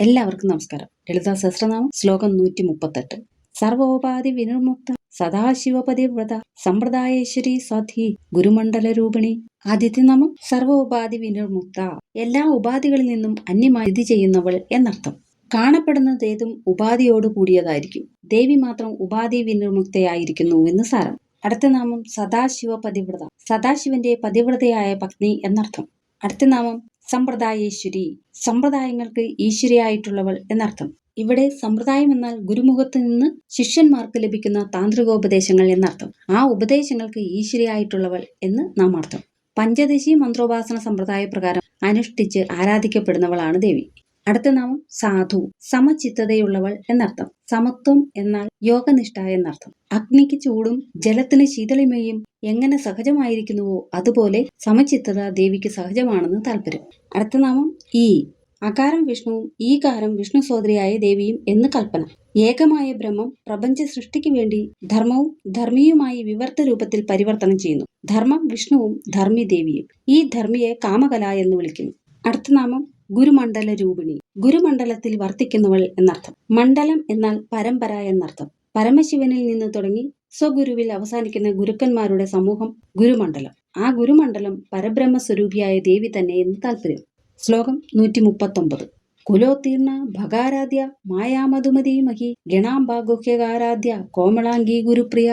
എല്ലാവർക്കും നമസ്കാരം. ലളിതാ സഹസ്രനാമം ശ്ലോകം നൂറ്റി മുപ്പത്തെട്ട് സർവോപാധി വിനിർമുക്ത സദാശിവപതിവ്രത സമ്പ്രദായേശ്വരി സ്വാധി ഗുരുമണ്ഡല രൂപിണി ആദിത്യനാമം സർവോപാധി വിനിർമുക്ത. എല്ലാ ഉപാധികളിൽ നിന്നും അന്യമായി ഇത് ചെയ്യുന്നവൾ എന്നർത്ഥം. കാണപ്പെടുന്നതേതും ഉപാധിയോട് കൂടിയതായിരിക്കും. ദേവി മാത്രം ഉപാധി വിനിർമുക്തയായിരിക്കുന്നു എന്ന് സാരം. അടുത്ത നാമം സദാശിവ പതിവ്രത സദാശിവന്റെ പതിവ്രതയായ പത്നി എന്നർത്ഥം. അടുത്ത നാമം സമ്പ്രദായേശ്വരി. സമ്പ്രദായങ്ങൾക്ക് ഈശ്വരിയായിട്ടുള്ളവൾ എന്നർത്ഥം. ഇവിടെ സമ്പ്രദായം എന്നാൽ ഗുരുമുഖത്ത് നിന്ന് ശിഷ്യന്മാർക്ക് ലഭിക്കുന്ന താന്ത്രികോപദേശങ്ങൾ എന്നർത്ഥം. ആ ഉപദേശങ്ങൾക്ക് ഈശ്വരിയായിട്ടുള്ളവൾ എന്ന് നാം അർത്ഥം. പഞ്ചദശി മന്ത്രോപാസന സമ്പ്രദായ പ്രകാരം അനുഷ്ഠിച്ച് ആരാധിക്കപ്പെടുന്നവളാണ് ദേവി. അടുത്ത നാമം സാധു. സമചിത്തതയുള്ളവൾ എന്നർത്ഥം. സമത്വം എന്നാൽ യോഗനിഷ്ഠ എന്നർത്ഥം. അഗ്നിക്ക് ചൂടും ജലത്തിന് ശീതളിമയും എങ്ങനെ സഹജമായിരിക്കുന്നുവോ അതുപോലെ സമചിത്തത ദേവിക്ക് സഹജമാണെന്ന് താല്പര്യം. അടുത്ത നാമം ഈ. അകാരം വിഷ്ണുവും ഈ കാരം വിഷ്ണു സോദരിയായ ദേവിയും എന്ന് കൽപ്പന. ഏകമായ ബ്രഹ്മം പ്രപഞ്ച സൃഷ്ടിക്ക് വേണ്ടി ധർമ്മവും ധർമ്മിയുമായി വിവർത്ത രൂപത്തിൽ പരിവർത്തനം ചെയ്യുന്നു. ധർമ്മം വിഷ്ണുവും ധർമ്മി ദേവിയും ഈ ധർമ്മിയെ കാമകല എന്ന് വിളിക്കുന്നു. അടുത്ത നാമം ഗുരുമണ്ഡല രൂപിണി. ഗുരുമണ്ഡലത്തിൽ വർത്തിക്കുന്നവൾ എന്നർത്ഥം. മണ്ഡലം എന്നാൽ പരമ്പര എന്നർത്ഥം. പരമശിവനിൽ നിന്ന് തുടങ്ങി സ്വഗുരുവിൽ അവസാനിക്കുന്ന ഗുരുക്കന്മാരുടെ സമൂഹം ഗുരുമണ്ഡലം. ആ ഗുരുമണ്ഡലം പരബ്രഹ്മ സ്വരൂപിയായ ദേവി തന്നെ എന്ന് താല്പര്യം ശ്ലോകം നൂറ്റി മുപ്പത്തൊമ്പത് കുലോത്തീർണ ഭഗാരാധ്യ മായാമധുമതി മഹി ഗണാംബ കോമളാംഗി ഗുരുപ്രിയ.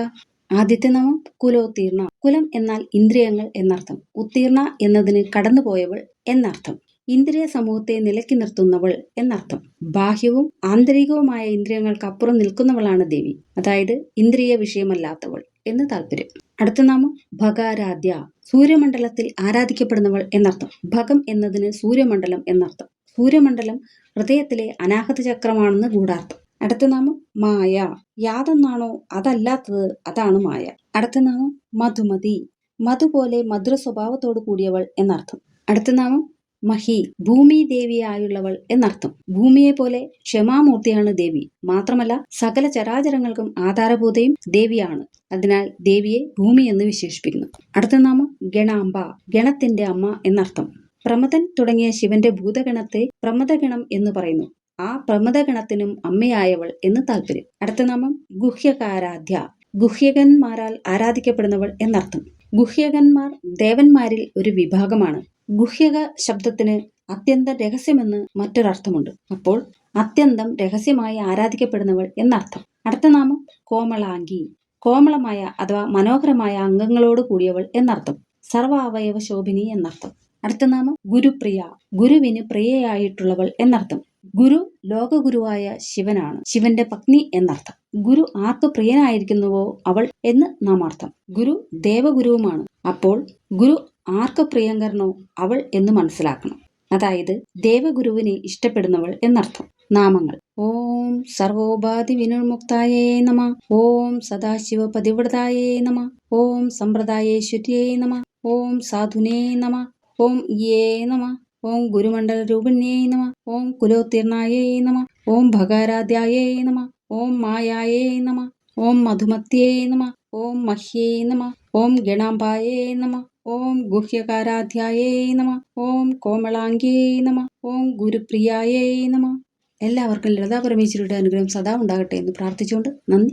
ആദ്യത്തെ നാമം കുലോത്തീർണ. കുലം എന്നാൽ ഇന്ദ്രിയങ്ങൾ എന്നർത്ഥം. ഉത്തീർണ എന്നതിന് കടന്നുപോയവൾ എന്നർത്ഥം. ഇന്ദ്രിയ സമൂഹത്തെ നിലക്കി നിർത്തുന്നവൾ എന്നർത്ഥം. ബാഹ്യവും ആന്തരികവുമായ ഇന്ദ്രിയങ്ങൾക്ക് അപ്പുറം നിൽക്കുന്നവളാണ് ദേവി. അതായത് ഇന്ദ്രിയ വിഷയമല്ലാത്തവൾ എന്ന് താല്പര്യം. അടുത്ത നാമം ഭഗാരാധ്യ സൂര്യമണ്ഡലത്തിൽ ആരാധിക്കപ്പെടുന്നവൾ എന്നർത്ഥം. ഭഗം എന്നതിന് സൂര്യമണ്ഡലം എന്നർത്ഥം. സൂര്യമണ്ഡലം ഹൃദയത്തിലെ അനാഹത ചക്രമാണെന്ന് ഗൂഢാർത്ഥം. അടുത്ത നാമം മായ. യാതൊന്നാണോ അതല്ലാത്തത് അതാണ് മായ. അടുത്ത നാമം മധുമതി. മധു പോലെ മധുര സ്വഭാവത്തോടു കൂടിയവൾ എന്നർത്ഥം. അടുത്ത നാമം മഹി ഭൂമി ദേവിയായുള്ളവൾ എന്നർത്ഥം. ഭൂമിയെ പോലെ ക്ഷമാമൂർത്തിയാണ് ദേവി. മാത്രമല്ല സകല ചരാചരങ്ങൾക്കും ആധാരഭൂതയും ദേവിയാണ്. അതിനാൽ ദേവിയെ ഭൂമി എന്ന് വിശേഷിപ്പിക്കുന്നു. അടുത്ത നാമം ഗണാംബ ഗണത്തിന്റെ അമ്മ എന്നർത്ഥം. പ്രമദൻ തുടങ്ങിയ ശിവന്റെ ഭൂതഗണത്തെ പ്രമദഗണം എന്ന് പറയുന്നു. ആ പ്രമദഗണത്തിനും അമ്മയായവൾ എന്ന് താല്പര്യം അടുത്ത നാമം ഗുഹ്യകാരാധ്യ ഗുഹ്യകന്മാരാൽ ആരാധിക്കപ്പെടുന്നവൾ എന്നർത്ഥം. ഗുഹ്യകന്മാർ ദേവന്മാരിൽ ഒരു വിഭാഗമാണ്. ഗുഹ്യക ശബ്ദത്തിന് അത്യന്തം രഹസ്യമെന്ന് മറ്റൊരർത്ഥമുണ്ട്. അപ്പോൾ അത്യന്തം രഹസ്യമായി ആരാധിക്കപ്പെടുന്നവൾ എന്നർത്ഥം. അടുത്ത നാമം കോമളാംഗി. കോമളമായ അഥവാ മനോഹരമായ അംഗങ്ങളോട് കൂടിയവൾ എന്നർത്ഥം. സർവ അവയവ ശോഭിനി എന്നർത്ഥം. അടുത്ത നാമം ഗുരുപ്രിയ. ഗുരുവിന് പ്രിയയായിട്ടുള്ളവൾ എന്നർത്ഥം. ഗുരു ലോകഗുരുവായ ശിവനാണ്. ശിവന്റെ പത്നി എന്നർത്ഥം. ഗുരു ആർക്ക് പ്രിയനായിരിക്കുന്നുവോ അവൾ എന്ന് നാം അർത്ഥം ഗുരു ദേവഗുരുവുമാണ്. അപ്പോൾ ഗുരു ആർക്ക് പ്രിയങ്കരനോ അവൾ എന്ന് മനസ്സിലാക്കണം അതായത് ദേവഗുരുവിനെ ഇഷ്ടപ്പെടുന്നവൾ എന്നർത്ഥം നാമങ്ങൾ ഓം സർവോപാധി വിനുർമുക്തായേ നമ ഓം സദാശിവ പതിവ്രതായേ നമ ഓം സമ്പ്രദായേശ്വര്യേ നമ ഓം സാധുനേ നമ ഓം യേ നമ ഓം ഗുരുമണ്ഡല രൂപിണ്യേ നമ ഓം കുലോത്തീർണായേ നമ ഓം ഭഗാരാധ്യായേ നമ ഓം മായായേ നമ ഓം മധുമത്യേ നമ ഓം മഹ്യേ നമ ഓം ഗണാംബായേ നമ ഓം ഗുഹ്യകാരാധ്യായേ നമ ഓം കോമളാംഗ്യേ നമ ഓം ഗുരുപ്രിയായേ നമ. എല്ലാവർക്കും ലളിതാ പരമേശ്വരിയുടെ അനുഗ്രഹം സദാ ഉണ്ടാകട്ടെ എന്ന് പ്രാർത്ഥിച്ചുകൊണ്ട് നന്ദി.